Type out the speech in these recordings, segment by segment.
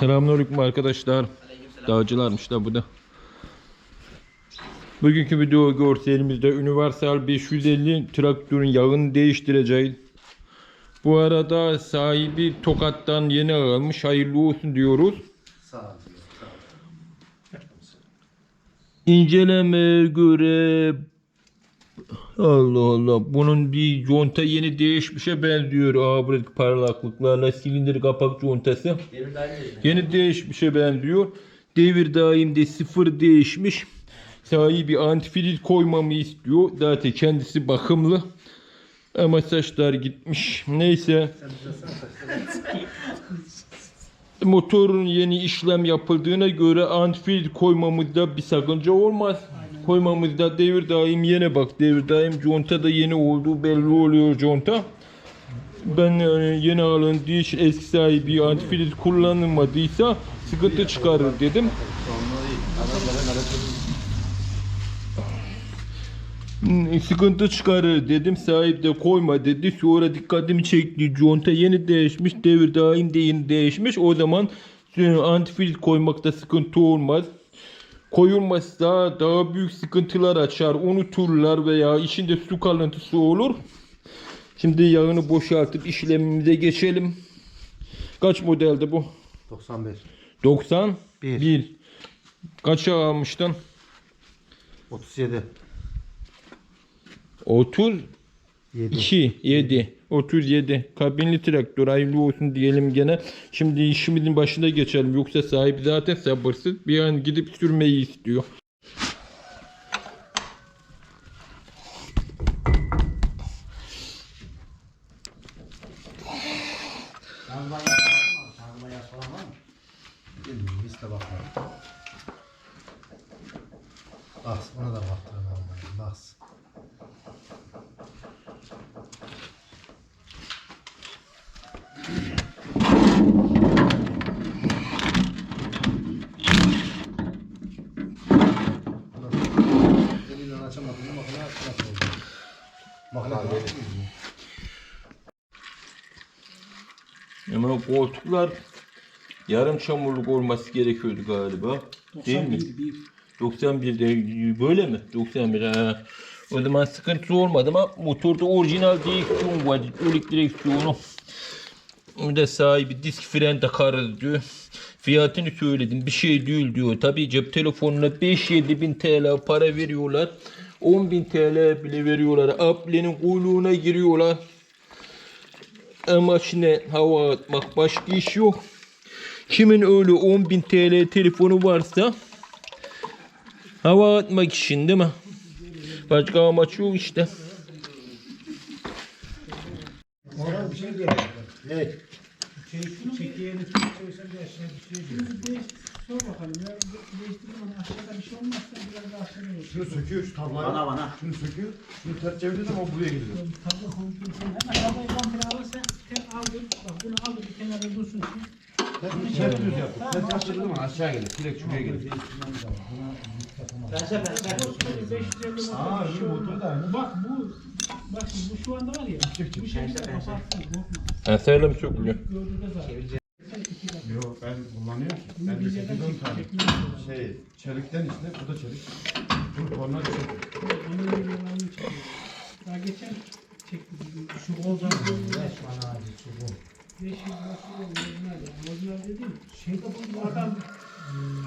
Selamünaleyküm arkadaşlar. Dağcılarmış da bu da. Bugünkü video görselimizde Universal 550 traktörün yağını değiştireceğiz. Bu arada sahibi Tokat'tan yeni almış. Hayırlı olsun diyoruz. Sağ ol. Sağ ol. İncelemeye göre Allah Allah bunun bir conta yeni değişmişe benziyor. Abi parlaklıklarla silindir kapak contası. Yeni değişmişe benziyor. Devir daimde sıfır değişmiş. Sahibi antifriz koymamı istiyor. Zaten kendisi bakımlı. Ama saçlar gitmiş. Neyse. Motorun yeni işlem yapıldığına göre antifriz koymamızda bir sakınca olmaz. Koymamızda devir daim yeni bak. Devir daim conta da yeni olduğu belli oluyor conta. Ben yani yeni alındığı için eski sahibi antifriz kullanılmadıysa sıkıntı çıkarır dedim. Sıkıntı çıkarır dedim. Sahip de koyma dedi. Sonra dikkatimi çekti. Conta yeni değişmiş. Devir daim de yeni değişmiş. O zaman e, antifriz koymakta sıkıntı olmaz. Koyulmazsa daha büyük sıkıntılar açar. Unuturlar veya içinde su kalıntısı olur. Şimdi yağını boşaltıp işlemimize geçelim. Kaç modelde bu? 95. 90 Bir. 1. Kaça almıştın? 37. 30 7. 2 7 37 kabinli traktör hayırlı olsun diyelim gene. Şimdi işimizin başına geçelim. Yoksa sahibi zaten sabırsız. Bir an gidip sürmeyi istiyor. Şanzıman yaş falan var mı? Şanzıman yaş falan var mı? Bilmiyorum. Biz de bakalım. Bak ona da baktıralım. Bak. Açamadım. Makine nasıl oldu? Makine? Ama koltuklar yarım çamurluk olması gerekiyordu galiba. Değil mi? 91'de böyle mi? 91 ha. O zaman sıkıntı olmadı ama motorda orijinal direksiyon var. Ölik direksiyonu. Bir de sahibi disk fren takarız diyor. Fiyatını söyledim. Bir şey değil diyor. Tabii cep telefonuna 5-7 bin TL para veriyorlar. 10 bin TL bile veriyorlar. Apple'nin kuyruğuna giriyorlar. Amaç ne? Hava atmak. Başka iş yok. Kimin öyle 10 bin TL telefonu varsa hava atmak için değil mi? Başka amaç yok işte. Şey. Evet. Çekiyeni koysan bir aşağı düşüyor. Sor bakalım ya. Değiştirdim ama aşağıda bir şey olmazsa biraz daha aşağıda olur. Şunu söküyor şu tablayı. Bana bana. Şunu söküyor. Şunu ters çevirdiği zaman buraya gidiyor. Tablo kontrolü sen hemen tabloyu komple alırsan sen aldın. Bak bunu aldın bir kenara dursun şimdi. Ters düz yaptık. Ters yaptığı zaman aşağı gelir. Direkt şuraya gelir. Pense pense. Koskoca 550 Aa, iyi şey motor da aynı. Bak bu Bak bu şu anda var ya. Bu şekilde kapatsın. Korkma. Eserle mi sökülüyor? Gördüğünde zaten. Yok ben kullanıyorum. Ben de 8 10 tane. Şey çelikten işte bu da çelik. Bu korna çelik. Daha geçen çekti bizim şu Golden Beş bana acı çubuğu. 500 lirası orijinal ya. Orijinal dediğim şeyde bu adam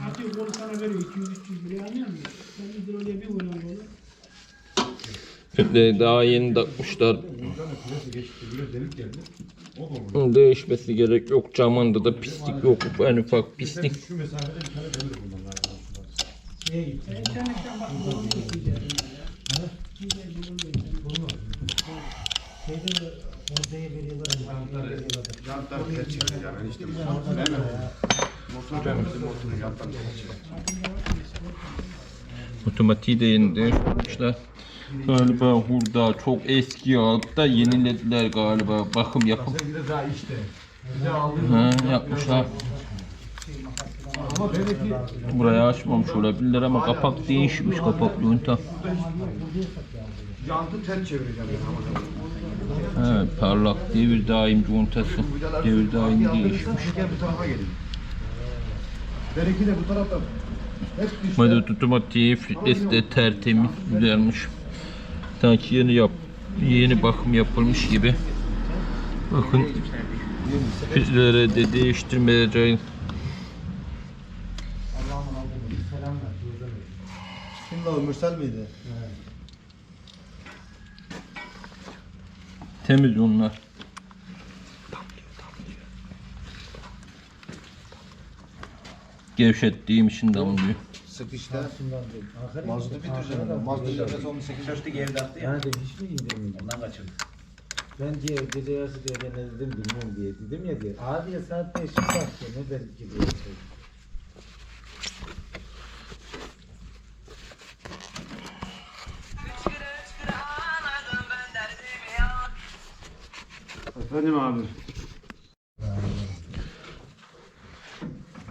atıyor kolu sana veriyor 200-300 liraya anlıyor musun? Sen hidroliğe bir vuruyorsun kolu. Daha yeni takmışlar. Değişmesi gerek yok. Camında da pislik yok. En ufak pislik. Yani işte. Değil? Motor çıktı. Otomatiği de yeni değiştirmişler. Galiba hurda çok eski alıp da yenilediler galiba. Bakım yapıp ha, yapmışlar. Burayı açmamış olabilirler ama kapak değişmiş kapak yunta. jantı ters çevireceğim. Evet parlak devir daim cuntası. Devir daim değişmiş. Benimki de bu taraftan. Hep işte. Madde otomatik filtresi de tertemiz güzelmiş. Sanki yeni yap yeni bakım yapılmış gibi. Bakın filtreleri de değiştirmeyeceğim. Kimdi o Mürsel miydi? Temiz onlar. Gevşettiğim için damlıyor. Sık işte. Şundan değil. Aferin. Mazotu bitireceksin. Aferin. Mazot içeride onu 8 Çocuk evde attı ya. Yani de hiç mi indirmeyeyim? Ondan kaçırdı. Ben diye gece yarısı diye ben ne dedim bilmiyorum diye dedim ya diye. Abi ya saat 5 saat diye ne dedik ki diye. Efendim abi.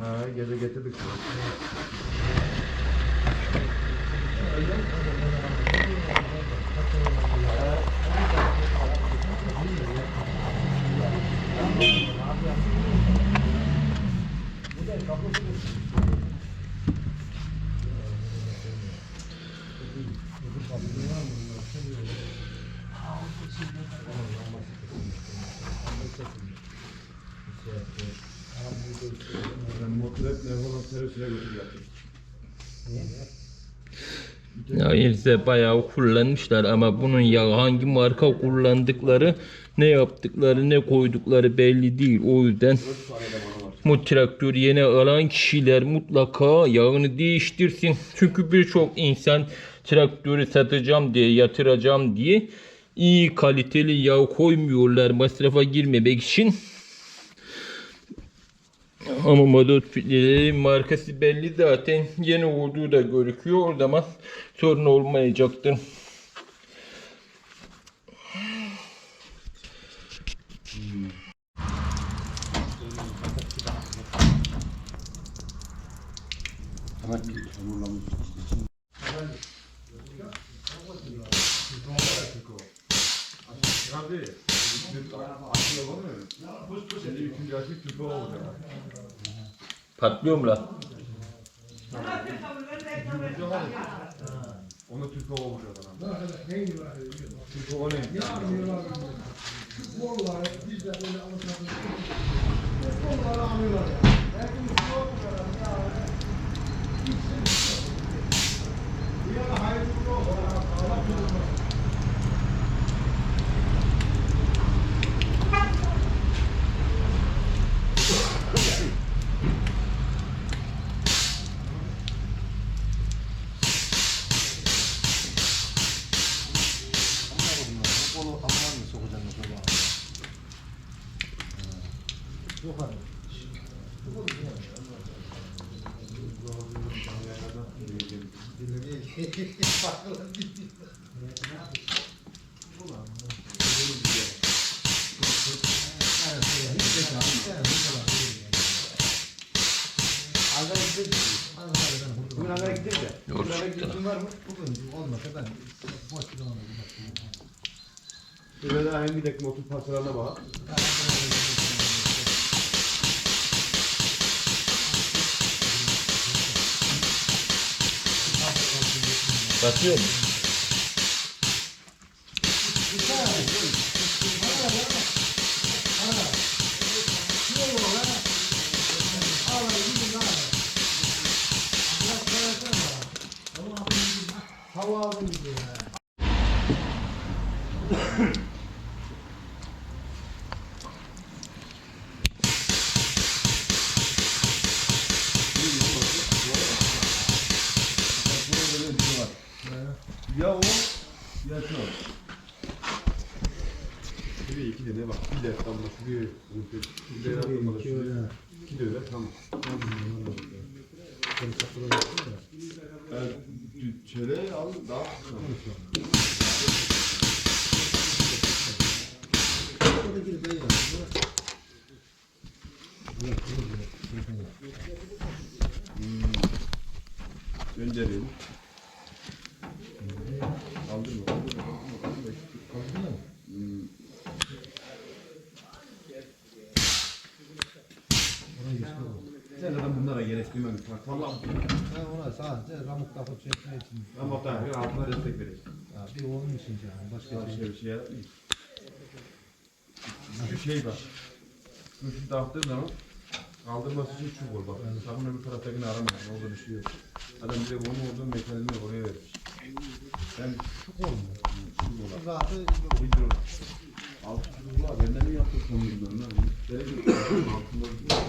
Ha gece getirdik. Ben motor hep Nevro'nun servisine götürüyorum. Ya ise bayağı kullanmışlar ama bunun ya hangi marka kullandıkları, ne yaptıkları, ne koydukları belli değil. O yüzden bu traktörü yeni alan kişiler mutlaka yağını değiştirsin. Çünkü birçok insan traktörü satacağım diye, yatıracağım diye iyi kaliteli yağ koymuyorlar masrafa girmemek için. Ama Madot filtrelerin markası belli zaten. Yeni olduğu da gözüküyor. O zaman sorun olmayacaktır. Açıyor var mı? Şimdi üçüncü açık tüpü olacak. Patlıyor mu la? Onu tüpü olacak adam. Tüpü o ne? Kolu aman mı sokacaksın mesela? Yok abi. Gideceğiz ya. Yok, Bugün Ankara'ya çıktı. gideceğin var mı? Bugün olmasa ben boş bir zaman Şöyle daha hem bir dakika motor parçalarına bak. Basıyor mu? Hava Ya o ya şu. Şuraya iki tane bak. Bir de tam da şuraya. Bir de atılmadı şuraya. İki de öyle tamam. Evet, şöyle al daha kısa. Gönderelim. Kaldırma, kaldırma, kaldırma, kaldırma. Hmm. Sen zaten gerek duymadın. Vallahi Ben ona sadece ramuk kapı çekmek için. ben muhtemelen altına destek vereyim. Ya bir onun için canım. Başka Başka şey. bir şey yapmayayım. Şu şey bak. Şu şu dağıttığın zaman kaldırması için ol bak. Yani sabun öbür taraftakini aramayın. Orada bir şey yok. Adam bize onun olduğu mekanizmayı oraya vermiş. Ben şu kol mu? Çubuk olan. Zaten Hidro. Altı çubuklar. Benden mi yaptın son yıllarında? Gerek yok. Altında para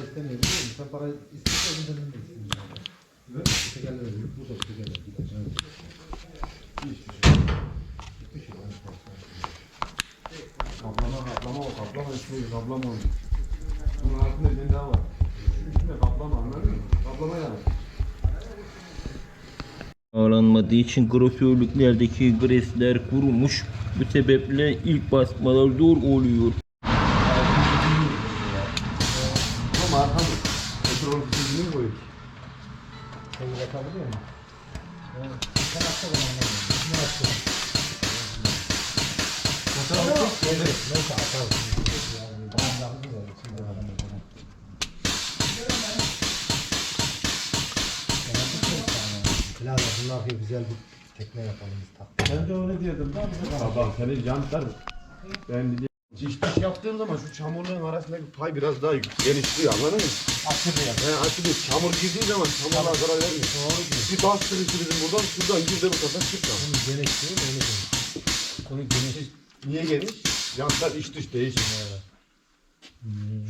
ben ben istemiyorum biliyor? Sen para istiyorsan benim de istemiyorum. Evet. Tekerler ödülük, bu da tekerler gideceğim. Hiçbir şey. Hiçbir şey yok. Kaplama kaplama o kaplama şey kaplama onu. Bunun altında bir daha var. Şu üstüne kaplama anladın mı? Kaplama yani. Sağlanmadığı için grosörlüklerdeki gresler kurumuş. Bu sebeple ilk basmalar zor oluyor. Bunlar bir güzel bir tekne yapalım biz tak. Ben de öyle diyordum. Bak senin jantlar. Ben de Diş diş yaptığım zaman şu çamurların arasındaki pay biraz daha genişliyor anladın mı? Açıldı ya. He açılıyor. Çamur girdiği zaman çamurlar zarar vermiyor. Doğru diyor. Bir taş sürüsü buradan şuradan gir de bu tarafa çık lan. Onun geniş değil mi? Onun geniş. Niye geniş? Jantlar iç dış değişik.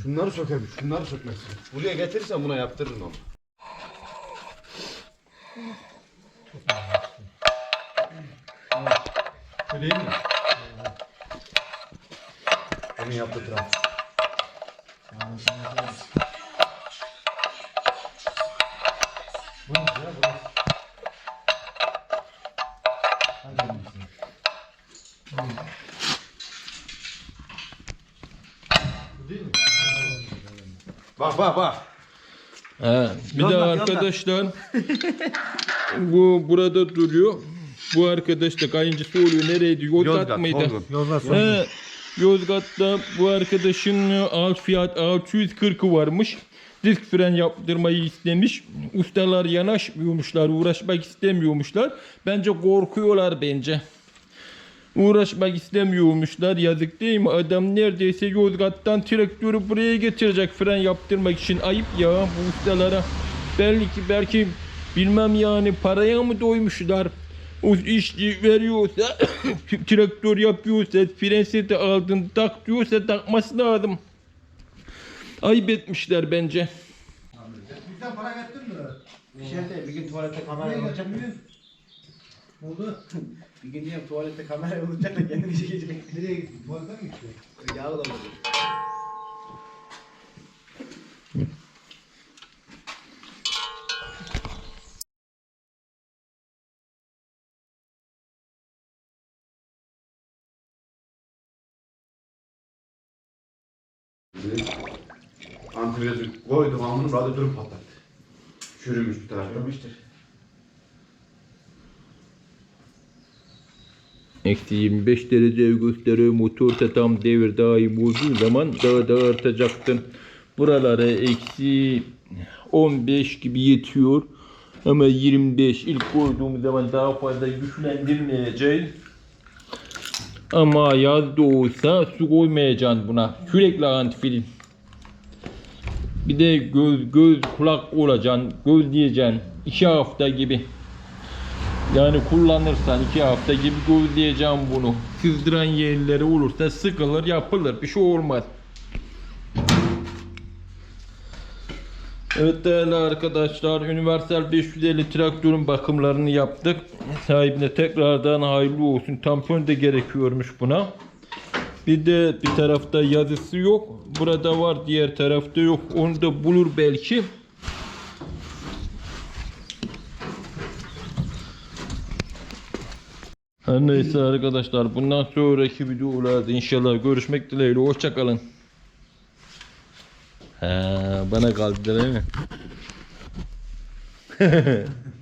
Şunları söker, şunları sökmezsin. Buraya getirirsen buna yaptırırım ama. Öyle mi? Onu yaptırırım. Bu ne ya? Bu Bak bak bak. He, bir de yolda. arkadaşlar bu burada duruyor. Bu arkadaş da kayıncısı oluyor. Nereydi? Yozgat, mıydı? Yollar He, Yozgat'ta bu arkadaşın alt fiyat 640'ı varmış. Disk fren yaptırmayı istemiş. Ustalar yanaşmıyormuşlar, uğraşmak istemiyormuşlar. Bence korkuyorlar bence. Uğraşmak istemiyormuşlar. Yazık değil mi? Adam neredeyse Yozgat'tan traktörü buraya getirecek fren yaptırmak için. Ayıp ya bu ustalara. Belli ki belki bilmem yani paraya mı doymuşlar. O işçi veriyorsa, traktör yapıyorsa, fren seti aldın tak diyorsa takması lazım. Ayıp etmişler bence. Bizden para verdin mi? Bir şey değil, bir gün tuvalette kamera geleceksin Ne oldu? Bir gün diyorum tuvalette kamera olacak da kendini çekecek. Nereye gittin? Tuvalete mi gittin? Da olacak. Antivirüsü koydum amını radyatörü patlattı. Çürümüş bir tarafta. Görmüştür. Eksi 25 derece gösteriyor. Motor da tam devir daim olduğu zaman daha da artacaktır. Buralara eksi 15 gibi yetiyor. Ama 25 ilk koyduğumuz zaman daha fazla güçlendirmeyeceğiz. Ama yaz olsa su koymayacaksın buna. Sürekli antifil. Bir de göz göz kulak olacaksın. Göz diyeceksin. 2 hafta gibi. Yani kullanırsan iki hafta gibi gözleyeceğim bunu. Kızdıran yerleri olursa sıkılır yapılır bir şey olmaz. Evet değerli arkadaşlar Universal 550 traktörün bakımlarını yaptık. Sahibine tekrardan hayırlı olsun. Tampon da gerekiyormuş buna. Bir de bir tarafta yazısı yok. Burada var diğer tarafta yok. Onu da bulur belki. Her neyse arkadaşlar bundan sonraki videolarda inşallah görüşmek dileğiyle hoşçakalın. Ha, bana kaldı değil mi?